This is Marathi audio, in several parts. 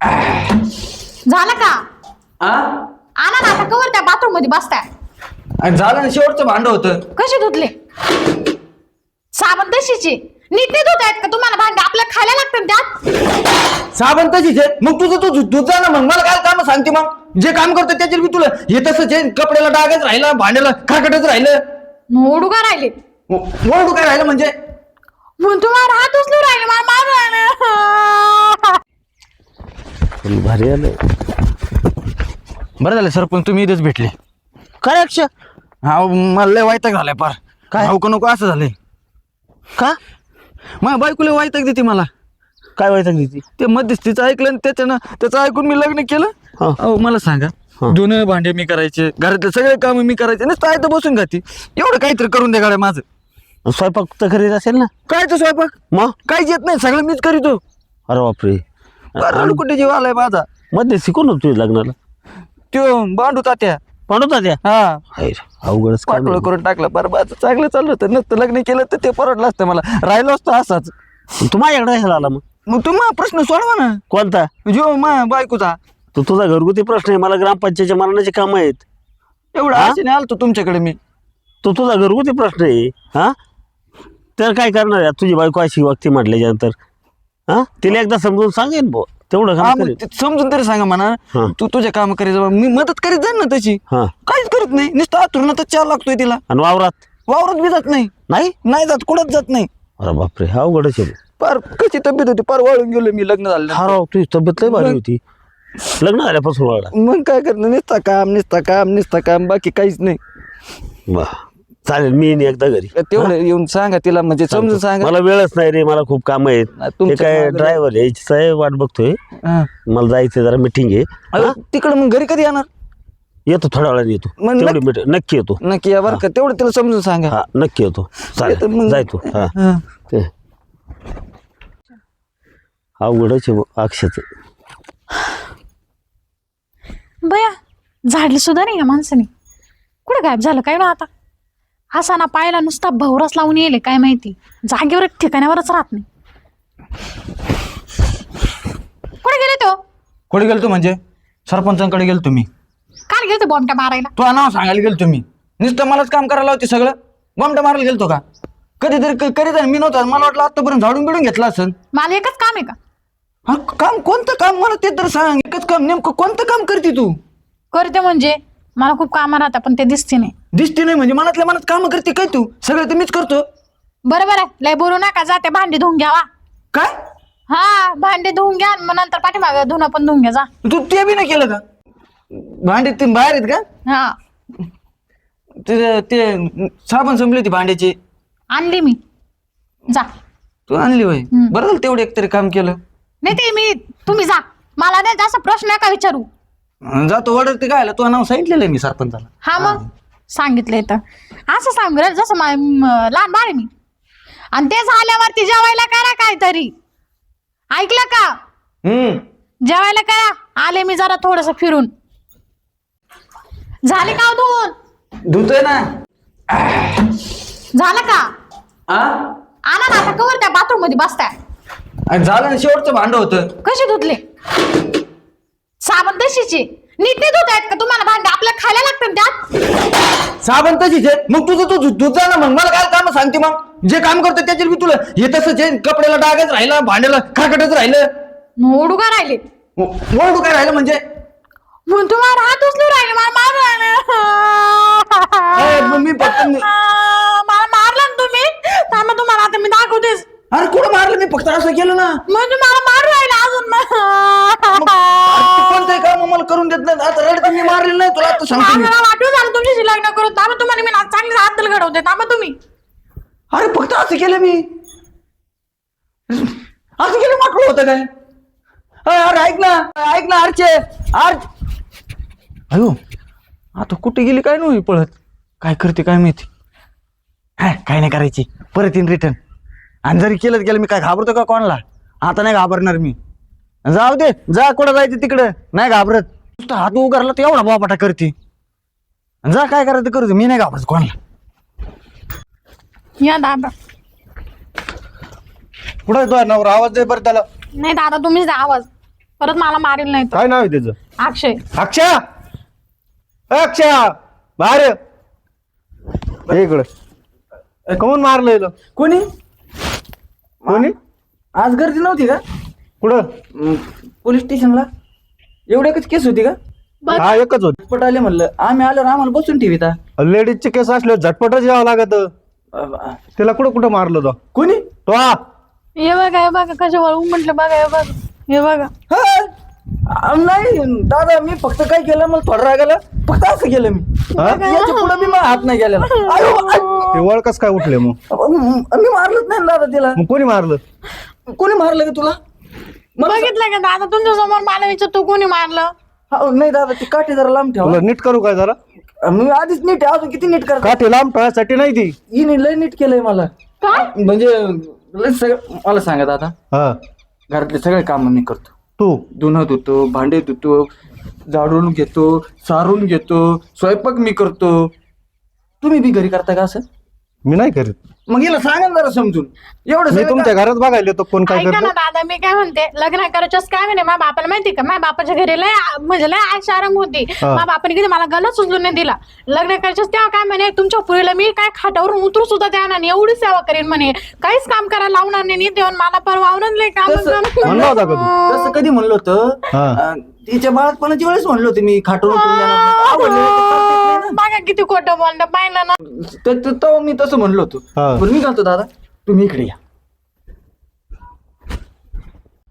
झालं का? आ? आणा ना आता कवर त्या बाथरूममध्ये बसताय. आणि झालं ना शेवटचं भांड होतं. कसे धुतले? साबण तशीची. नीट नाही धुत आहेत का तुम्हाला भांडे? आपल्याला खायला लागतं ना त्यात. साबण तशीच? आहे मग तुझं तू तू जा ना मग. मला काय काम सांगते मग? जे काम करतो त्याच्यात मी तुला हे तसंच आहे. कपड्याला डागच राहिला भांड्याला खाकटच राहिलं. ओढू का राहिले? ओढू काय राहिलं म्हणजे? म्हणून तुम्हाला हात उचलू राहिले मला मारू राहिले पण भारी आलं. बरं झालं सरपंच तुम्ही इथेच भेटले. काय अक्ष हा मला लय वायताक झालाय पार काय? नको नको असं झालंय. का? माझ्या बायकोला वायताक देते मला. काय व्हायचं तिथे ते मध्यस्थीचं ऐकलं आणि त्याच्यानं त्याचं ऐकून मी लग्न केलं. हा. अहो मला सांगा हा. दोन भांडे मी करायचे घरातले सगळे काम मी करायचे नुसतं आहे तर बसून घाती. एवढं काहीतरी करून दे गाड्या माझं. स्वयंपाक तर करीत असेल ना? काय तर स्वयंपाक? मग? काहीच येत नाही सगळं मीच करीतो. अरे बापरे. बरं कुठे जीव आलाय माझा. मध्ये शिकून होतो तुझ्या लग्नाला? त्यो बांडू तात्या. म्हणत त्या हा. अवघडच काय पाठोळ करून टाकलं. बरं माझं चांगलं चाललं होतं. नसतं लग्न केलं तर ते परवडलं असतं मला. राहिलो असतो असाच. तू माझ्याकडे कशाला आला मग? मग तुम्हाला प्रश्न सोडवा ना. कोणता? जो मा बायकोचा. तो तुझा घरगुती प्रश्न आहे. मला ग्रामपंचायतच्या मरणाची कामं आहेत. एवढं हा? आशेने आलतो तुमच्याकडे मी. तो तुझा घरगुती प्रश्न आहे. हा? तर काय करणार आहे? तुझी बायको अशी वागती म्हटल्याच्यानंतर. हा? तिला एकदा समजून सांगेन बो तेवढं हा, काम मग करेन ते समजून तरी सांगा म्हणा. हा. तू तुझ्या काम करायचं मी मदत करीत जाईन ना त्याची हा. काहीच करत नाही. नुसतं आतुरणातच चार लागतोय तिला. आणि वावरात? वावरत बी जात नाही. नाही? नाही जात. कुठंच जात नाही. अरे बापरे हा अवघडच आहे पार कशी तब्येत होती? पार वाळून गेलो मी. लग्न झालं हा राव तुझी तब्येत लय भारी होती. लग्न झाल्यापासून वाढला मग काय करणार? नुसता काम नुसता काम नुसता काम. बाकी काहीच नाही. वा चालेल मी येईन एकदा घरी. तेवढं येऊन सांगा तिला म्हणजे समजून सांगा. मला वेळच नाही रे मला खूप काम आहेत. नाही, ते तुमच्या काय मागं- ड्रायव्हर यायची आहे वाट बघतोय. हा. मला जायचं जरा मिटिंग आहे. तिकडं मग घरी कधी येणार? येतो थोड्या वेळाने येतो. मग तेवढी नक्की- मिटिंग नक्की येतो. नक्की या बरं का तेवढं तिला समजून सांगा. हा नक्की येतो. येतो चालेल मग. जाय तू हा. हा. ते. अवघडच आहे बुवा, अक्षयचं बया झाडली सुद्धा नाही या माणसाने. कुठे गायब झालं? काय ना आता? असा ना पायाला नुसता भवरस लावून येईल काय माहिती? जागेवर ठिकाण्यावरच राहत नाही. कुठे गेले तो? कुठे गेलतो म्हणजे? सरपंचांकडे गेलो तुम्ही काल गेले बॉम्बट्या मारायला. तो नाव सांगायला गेलो तुम्ही नुसतं मलाच काम करायला होते सगळं. बॉम्बटा मारायला गेलतो का? कधीतरी क- करीत आहे, मी नव्हता मला वाटलं आतापर्यंत झाडून बिडून घेतला असेल. मला एकच काम आहे का? हा काम कोणतं काम? मला ते तर सांग. एकच काम. नेमकं कोणतं काम करते तू? करते म्हणजे? मला खूप कामं राहतात पण ते दिसते नाही. दिसते नाही म्हणजे मनातल्या मनात काम करते काय तू? सगळं तर मीच करतो. बरोबर आहे. लय बोलू नका जाते भांडी धुवून घ्यावा काय? हा भांडी धुवून घ्या आणि मग नंतर पाठीमाग धुणं पण धुवून घ्या जा. तू ते बी नाही केलं का? भांडे ते बाहेर आहेत का? हा. ते ते साबण संपली होती भांड्याची. आणली मी. जा. तू आणली होय? बरं झालं तेवढं एकतरी काम केलं. नाही ते मी तुम्ही जा. मला नाही जास्त प्रश्न नका विचारू? जातो ऑर्डर ते काय आलं तुझं नाव सांगितलेलं आहे मी सरपंचाला. हा मग सांगितलंय तर. असं सांग रे जसं मा- म, लहान बाळ आहे मी. आणि ते झाल्यावरती जेवायला करा काहीतरी. ऐकलं का? हम्म. जेवायला करा. आले मी जरा थोडस फिरून. झाले का हो धुवून धुतोय ना. झालं का? आ? आणा ना आता कवर त्या बाथरूममध्ये बसताय. आणि झालं ना शेवटचं भांड होतं. कसे धुतले? साबण तशीची. नीट नाही धुत आहेत का तुम्हाला भांडे? आपल्याला खायला लागतं ना त्यात. साबण तशीच आहे. मग तुझं तू धु जा ना मग. मला काय काम सांगते मग? जे काम करतो त्याच्यात मी तुला हे तसंच आहे. कपड्याला डागच राहिला भांड्याला खाकटच राहिलं. ओढू का राहिले? ओढू काय राहिलं म्हणजे? म्हणून तुम्हाला हात उचलू राहिले मला मारू मी फक्त मला मारलं तुम्ही. थांबा तुम्हाला आता मी दाखवतेच. अरे कुठं मारलं? मी फक्त असं केलं ना. म्हणजे मला मारू राहिले अजून? अरे, तू कोणतंही काम मला करून देत नाही. आता रडत मी मारलेलं नाही. तुला आता सांगतो मी. मला वाटू झालं तुमच्याशी लग्न करून. थांबा तुम्हाला मी ना चांगली हात घडवते. थांबा तुम्ही. अरे फक्त असं केलं मी. असं केलं वाटलं होतं काय? अरे अरे, ऐक ना. ऐक ना आरचे. आर अयो आता कुठे गेली काय नाही पळत? काय करते काय माहिती? हा काय नाही करायची. परत येईन रिटर्न आणि जरी केलं तर केलं मी काय घाबरतो का कोणाला? आता नाही घाबरणार मी. जाऊ दे जा कुठं जायचं तिकडं. नाही घाबरत. नुसतं हात उगारला तर एवढा बापाटा करते. जा काय करायचं करू दे मी नाही घाबरत कोणाला. या दादा. कुठं तो नवरा? आवाज दे बरं त्याला. नाही दादा तुम्हीच द्या आवाज. परत मला मारेल नाही तो. काय नाव आहे त्याचं? अक्षय. अक्षय! अक्षय! बाहेर ये. इकडं. कमून मारलं? कोणी? कोणी? आज गर्दी नव्हती का? कुठं? पोलीस स्टेशनला. एवढ्याच केस होती का? हा एकच होत. पट आले म्हणलं. आम्ही आल्यावर आम्हाला बसून ठेविता लेडीजचे केस असले झटपटच यावं लागत. तिला कुठं कुठं मारलं तो? कोणी? तो हा हे बघा हे बघा कशा वळू म्हटलं बघा हे बघा हे बघा. हा? आ, नाही दादा मी फक्त काय केलं मला थोडा राग आला. फक्त असं केलं मी. हा? याच्यापुढे मी हात नाही गेलेला. आयो, आयो. ते वळ कस काय उठले मग? मी मारलंच नाही ना दादा तिला. मग कोणी मारलं? कोणी मारलं का तुला? मला बघितलं का दादा? तुमच्यासमोर मला विचार तू कोणी मारलं? हा, नाही दादा ती काठी जरा लांब ठेवा. तुला नीट करू काय जरा? मी आधीच नीट आहे अजून किती नीट करता? काठी लांब ठेवायसाठी नाही ती. हिने लय नीट केलंय मला. काय? म्हणजे लय सगळं मला सांगा दादा. हा. घरातले सगळे काम मी करतो. धुतो धुणं धुतो भांडे धुतो झाडून घेतो सारून घेतो स्वयंपाक मी करतो. तुम्ही बी घरी करता का असं? मी नाही करीत. मग याला सांगा ना जरा समजून. एवढं मी सगळं तुमच्या घरात बघायला येतो कोण काय ऐका करत. ना दादा मी काय म्हणते लग्न करायच्याच काय म्हणे? माझ्या बापाला माहिती का? माझ्या बापाच्या घरी लय म्हणजे लय आश आराम होती. हा. माझ्या बापाने कधी मला गलत उचलून नाही दिला. लग्न करायच्याच तेव्हा काय म्हणे? तुमच्या पुरीला मी काय खाटावरून उतरू सुद्धा द्या नाही. एवढी सेवा करेन म्हणे. काहीच काम करायला लावणार नाही. नी देऊन मला परवा लय काम तसं- म्हणला होता का तू तसं कधी म्हणलं होतं? हा. अं, तिच्या बाळातपणाच्या वेळेस म्हणलं होतं मी खाटून उतरून देणार नाही. आवडलं नाही तर चालतंच नाही ना. बघा किती खोटं बोलणं पाहिलं ना. तर- तर- मी तसं म्हणलो होतो. हा. पण मी घालतो दादा. तुम्ही इकडे या.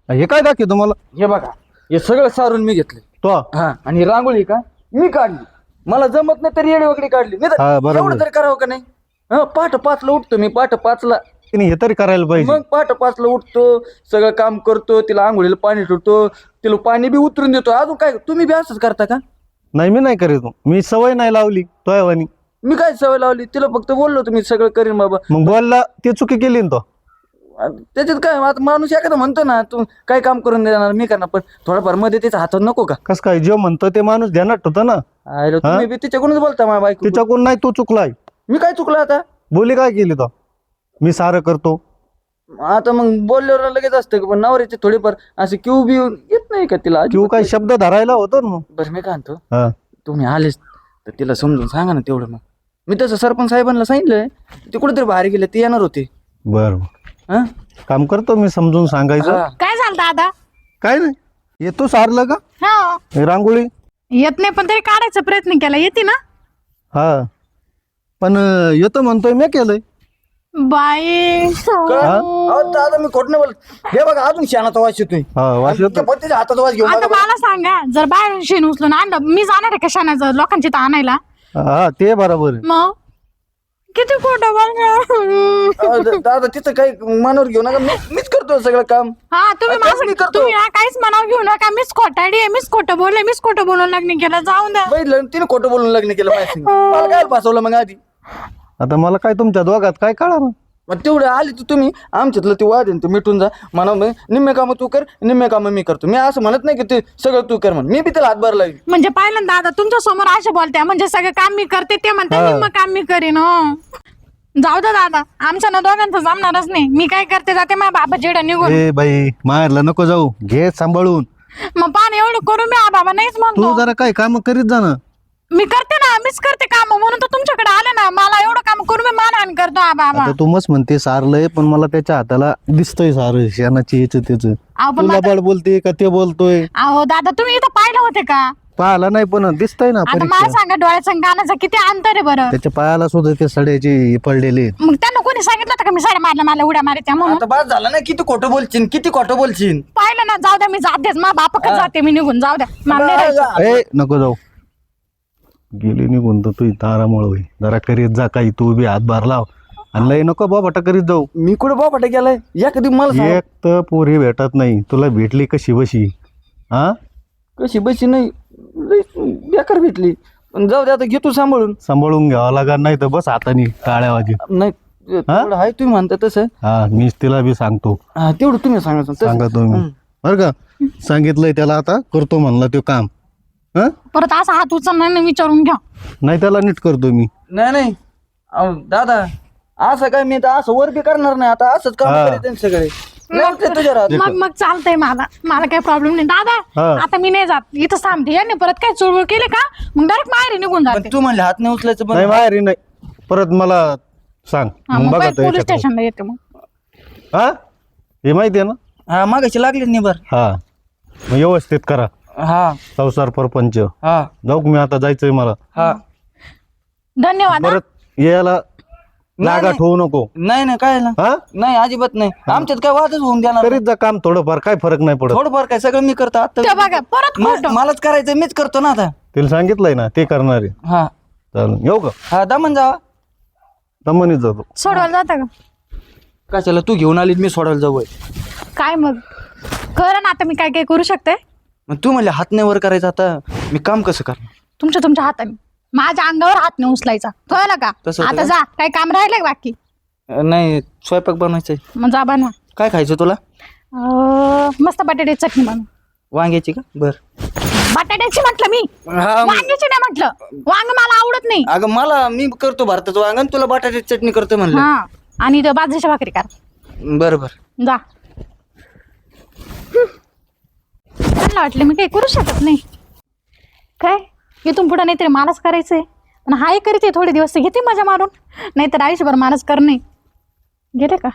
हे काय दाखव तुम्हाला? हे बघा हे सगळं सारून मी घेतलं तो? हा आणि ही रांगोळी का? मी काढली. मला जमत नाही तरी येडे वगैरे काढली. नाही तर हा, बरोबर. एवढं तरी करावं का नाही? हा पहाट पाचला उठतो मी पहाट पाचला. तिने हे तरी करायला पाहिजे. मग पहाट पाचला उठतो सगळं काम करतो तिला आंघोळीला पाणी ठेवतो तिला पाणी बी उतरून देतो. अजून काय तुम्ही बी असंच करता का? नाही मी नाही करीत. मी सवय नाही लावली तो वाणी मी काय सवय लावली? तिला फक्त बोललो तुम्ही सगळं करीन बाबा. मग बोलला ते चुकी केली ना तो. आणि त्याच्यात काय आता माणूस एखादा म्हणतो ना तू काय काम करून देणार मी करणार पण थोडंफारमध्ये त्याच्या हातात नको का? कस काय जे म्हणतो ते माणूस ध्यानात ठेवतो ना. आयला तुम्ही बी तिच्याकडूनच बोलता माझ्या बायको तिच्याकडून नाही तू चुकलाय. मी काय चुकलं आता? बोली काय केली तो? मी सारं करतो. आता मग बोलल्यावर लगेच असतं का पण नवऱ्याचे थोडेफार असे क्यू बी येत नाही का तिला काय शब्द धरायला होतो ना मग? बरं मी काय म्हणतो? हा. तुम्ही आलेच तर तिला समजून सांगा ना तेवढं मग. मी तसं सरपंच साहेबांना सांगितलंय ते कुठेतरी बाहेर गेले ते येणार होते. बर. हा? काम करतो मी समजून सांगायचं. हा. काय झालं दादा? काय नाही येतो सारलं का? हा. हे रांगोळी? येत नाही पण तरी काढायचा प्रयत्न केला. येते ना? हा. पण अं, येतो म्हणतोय मी केलंय. बाई काय? अहो, दादा मी खोट नाही बोलत. हे बघा अजून शानाचा वास येतोय. हा वास येतो त्याच्या हाताचा वास घेऊन आता बघा. मला सांगा जर बाहेरून शेण उचलून आणलं मी जाणार आहे कशाने लोकांची तर आणायला? हा ते बरोबर आहे. मग? किती खोटं अहो, दा- दादा तिथं काही मनावर घेऊ नका. मी- मीच करतो सगळं काम. हा तुम्ही मी माझं करतो. तुम्ही ना काहीच मनावर घेऊ नका. मीच खोटाडी आहे मीच खोटं बोलले मीच खोटं बोलून लग्न केलं. जाऊन द्या. बघितलं तिने खोटं बोलून लग्न केलं मला काय फसवलं मग आधी. आता मला काय तुमच्या दोघात काय कळा ना मग तेवढे आले तर तुम्ही आमच्यातलं ते वाद आहे ना, ते मिटून जा. म्हणा मग निम्मे कामं तू कर निम्मे कामं मी करतो. मी असं म्हणत नाही की ते सगळं तू कर म्हणून मी बी त्याला हातभार लागेल म्हणजे पाहिलं ना दादा तुमच्यासमोर असे बोलते म्हणजे सगळं काम मी करते ते म्हणते हा. निम्म काम मी करीन हो. जाऊ दे दादा आमच्या ना दोघांचं जमणारच नाही. मी काय करते जाते माझ्या बाबा जेडा निघून. ए बाई माहेरला नको जाऊ. घे सांभाळून. मग पाणी एवढं करून मी आ बाबा नाहीच तू म्हणतो. जरा काय काम करीत जा ना. मी करते ना मीच करते काम. म्हणून तर तुमच्याकडे आले ना. मला एवढं काम करून मी मानहान करतो आ बाबा. आता तू मस्त म्हणते सारलंय पण मला त्याच्या हाताला दिसतंय सार शेणाची याच त्याच. अहो पण तुला बळ बोलते का ते बोलतोय? अहो दादा तुम्ही इथं पाहिलं होते का? पाहायला नाही पण दिसतंय ना आता मला परीक्षा सांगा डोळ्याचं आणि कानाचं किती अंतर आहे बरं? त्याच्या पायाला सुद्धा ते सड्याचे पडलेले आहेत. मग त्यांना कोणी सांगितलं होतं का मी साड्या मारल्या मला उड्या मारायच्या म्हणून? आता बाद झाला ना किती खोटं बोलशील किती खोटं बोलशील? पाहिलं ना जाऊ द्या मी जातेच मा बापाकडे जाते मी निघून जाऊ द्या. मला नाही राहायचं. ए नको जाऊ. गेली निघून तर तू तारामुळे होई जरा करीत जा काही तू बी हातभार लाव. आणि लय नको बाबा करीत जाऊ. मी कुठं बापाटा गेलाय या कधी मला सांग. एक तर पोरी भेटत नाही. तुला भेटली कशी बशी? हा? कशी बशी नाही. लई बेकार भेटली. पण जाऊ दे आता घे तू सांभाळून. सांभाळून घ्यावं लागणार नाही तर बस हाताने टाळ्या वाजी. नाही तेवढं आहे तुम्ही म्हणता तसं. हा मीच तिला बी सांगतो. हा तेवढं तुम्ही सांगा सांगा तुम्ही. बर का? सांगितलंय त्याला आता करतो म्हणला तो काम. हा? परत असा हात उचलणार नाही विचारून घ्या. नाही त्याला नीट करतो मी. नाही नाही. अहो, दादा असं काय मी तर असं वर बी करणार नाही. आता असंच काम हा. करायचं सगळे. तुझ्या राहत मग मग चालतंय मला. मला काही प्रॉब्लेम नाही. दादा हा. आता मी नाही जात. इथं थांबते यांनी परत काय चुळबुळ केले का? मग डायरेक्ट माहेरी निघून जाते. पण तू म्हणले हात नाही उचलायचं नाही पण माहेरी नाही. परत मला सांग. हा, मग मग बघा पोलीस. स्टेशनला येते मग. हा? हे माहिती आहे ना? हा मागाशी लागले नाही बर हा. मग व्यवस्थित करा. हा. संसार परपंच. हा. जाऊ का मी आता जायचंय मला? हा. धन्यवाद हा. परत यायला जागा नाही. ठेवू नको. नाही नाही काय ना हा? नाही अजिबात नाही. आमच्यात काय वादच होऊन देणार करीत जा काम थोडंफार काय फरक नाही पडत. थोडंफार काय सगळं मी करतो ते आता बघा परत म- खोटं. मलाच करायचं मीच करतो ना आता. तिला सांगितलंय ना ते करणार. आहे हा. चालेल येऊ का? हा दमन जावा. दमनीत जातो. सोडवायला जाता का? कशाला तू घेऊन आलीस मी सोडायला जाऊ काय मग? कर ना आता मी काय काय करू शकते? मग तू म्हणले हात नाही वर करायचं आता. मी काम कसं करणार? तुमच्या तुमच्या हाताने. माझ्या अंगावर हात नाही उचलायचा. कळलं का? होतं आता का? जा काय काम राहिलंय का बाकी? अं, नाही स्वयंपाक बनवायचंय मग जा बनवा. काय खायचं तुला? अं, मस्त बटाट्याची चटणी बनव. वांग्याची का? बर. बटाट्याची म्हटलं मी. हा मग- वांग्याची नाही म्हटलं. वांग मला आवडत नाही. अगं मला मी करतो भारताचं वांगण तुला बटाट्याची चटणी करतो म्हणलं. हा आणि तो बाजरीच्या भाकरी कर. बर बर. जा हं. त्यांना वाटलं मी काही करू शकत नाही. काय? इथून पुढे नाहीतरी मालच करायचंय. पण हाय करीते थोडे दिवस घेते मजा मारून. नाहीतर आयुष्यभर मालच करणे. गेले का?